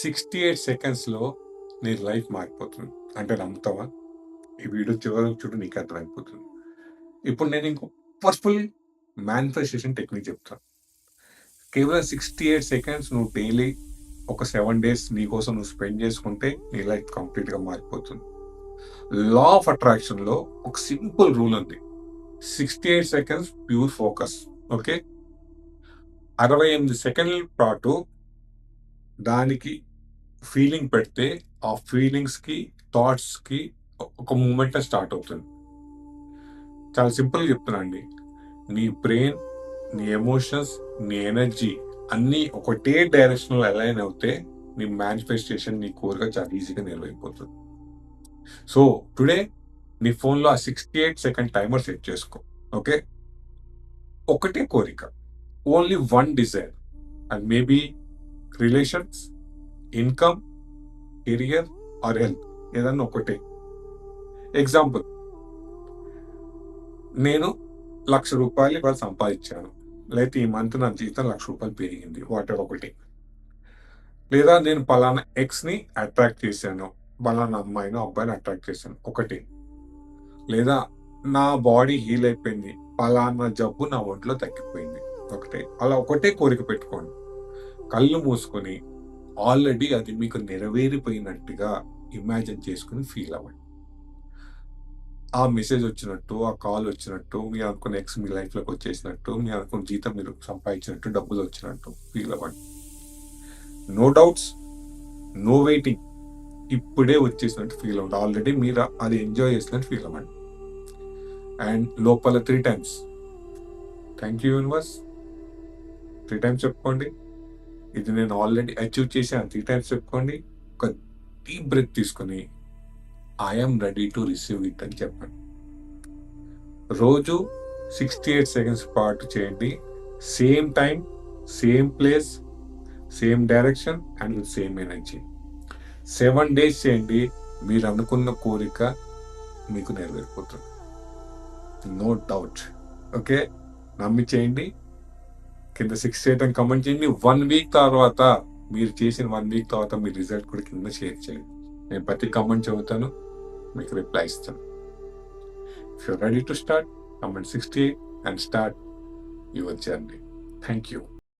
Sixty eight సెకండ్స్లో నీ life మారిపోతుంది. అంటే నమ్ముతావా? ఈ వీడియో చివరికి చూడు నీకు అర్థమైపోతుంది. ఇప్పుడు నేను ఇంకో పర్ఫుల్ మేనిఫెస్టేషన్ టెక్నిక్ చెప్తాను కేవలం సిక్స్టీ ఎయిట్ సెకండ్స్ నువ్వు డైలీ ఒక సెవెన్ డేస్ నీ కోసం నువ్వు స్పెండ్ చేసుకుంటే నీ లైఫ్ కంప్లీట్గా మారిపోతుంది. లా ఆఫ్ అట్రాక్షన్లో ఒక సింపుల్ రూల్ ఉంది. Sixty eight seconds pure focus okay అరవై ఎనిమిది సెకండ్ల పాటు దానికి ఫీలింగ్ పెడితే ఆ ఫీలింగ్స్కి థాట్స్కి ఒక మూమెంట్ స్టార్ట్ అవుతుంది. చాలా సింపుల్గా చెప్తున్నా అండి. నీ బ్రెయిన్ నీ ఎమోషన్స్ నీ ఎనర్జీ అన్నీ ఒకటే డైరెక్షన్లో అలైన్ అవుతే నీ మేనిఫెస్టేషన్ నీ కోరిక చాలా ఈజీగా నెరవేరిపోతుంది. సో టుడే నీ ఫోన్లో ఆ sixty eight second timer set చేసుకో. ఓకే ఒకటే కోరిక. Only one desire and maybe relations income career or health ఏదన్నా ఒకటే. ఎగ్జాంపుల్. నేను లక్ష రూపాయలు ఇవాళ సంపాదించాను. లేకపోతే ఈ మంత్ నా జీతం లక్ష రూపాయలు పెరిగింది. వాటర్ ఒకటి. లేదా నేను పలానా ఎక్స్ని అట్రాక్ట్ చేశాను. పలానా అమ్మాయిని అబ్బాయిని అట్రాక్ట్ చేశాను. ఒకటి. లేదా నా బాడీ హీల్ అయిపోయింది. పలానా జబ్బు నా ఒంట్లో తగ్గిపోయింది. ఒకటే. అలా ఒకటే కోరిక పెట్టుకోండి. కళ్ళు మూసుకొని ఆల్రెడీ అది మీకు నెరవేరిపోయినట్టుగా ఇమాజిన్ చేసుకుని ఫీల్ అవ్వండి. ఆ మెసేజ్ వచ్చినట్టు ఆ కాల్ వచ్చినట్టు మీరు అనుకున్న ఎక్స్ మీ లైఫ్లోకి వచ్చేసినట్టు మీరు అనుకున్న జీతం మీరు సంపాదించినట్టు డబ్బులు వచ్చినట్టు ఫీల్ అవ్వండి. నో డౌట్స్ నో వెయిటింగ్ ఇప్పుడే వచ్చేసినట్టు ఫీల్ అవ్వండి. ఆల్రెడీ మీరు అది ఎంజాయ్ చేసినట్టు ఫీల్ అవ్వండి. అండ్ లోపల three times thank you universe three times చెప్పుకోండి. ఇది నేను ఆల్రెడీ అచీవ్ చేశాను. త్రీ టైమ్స్ చెప్పుకోండి. ఒక డీప్ బ్రెత్ తీసుకొని I'm ready to receive it అని చెప్పండి. రోజు సిక్స్టీ ఎయిట్ సెకండ్స్ పాటు చేయండి. Same time same place same direction and same energy seven days చేయండి. మీరు అనుకున్న కోరిక మీకు నెరవేరిపోతుంది. నో డౌట్ ఓకే నమ్మి చేయండి. కింద సిక్స్ ఎయిట్ అని కమెంట్ చేయండి. వన్ వీక్ తర్వాత మీరు చేసిన వన్ వీక్ తర్వాత మీ రిజల్ట్ కూడా కింద షేర్ చేయండి. నేను ప్రతి కమెంట్ చదువుతాను మీకు రిప్లై ఇస్తాను. If you ready to start comment sixty and start your journey thank you